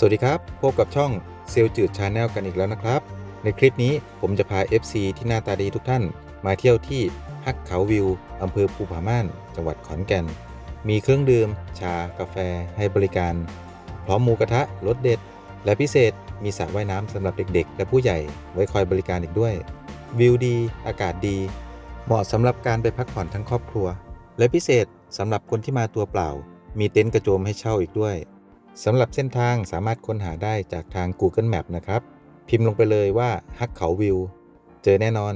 สวัสดีครับ พบกับช่องเซลจืดชาแนลกันอีกแล้วนะครับ ในคลิปนี้ผมจะพา FC ที่หน้าตาดีทุกท่าน มาเที่ยวที่ฮักเขาวิวอำเภอภูผาม่าน จังหวัดขอนแก่น มีเครื่องดื่ม ชากาแฟให้บริการ พร้อมหมูกระทะรสเด็ด และพิเศษมีสระว่ายน้ำสำหรับเด็กๆ และผู้ใหญ่ไว้คอยบริการอีกด้วย วิวดี อากาศดี เหมาะสำหรับการไปพักผ่อนทั้งครอบครัว และพิเศษสำหรับคนที่มาตัวเปล่า มีเต็นท์กระโจมให้เช่าอีกด้วย สำหรับเส้นทางสามารถค้นหาได้จากทาง Google Map นะครับ พิมพ์ลงไปเลยว่าฮักเขาวิว เจอแน่นอน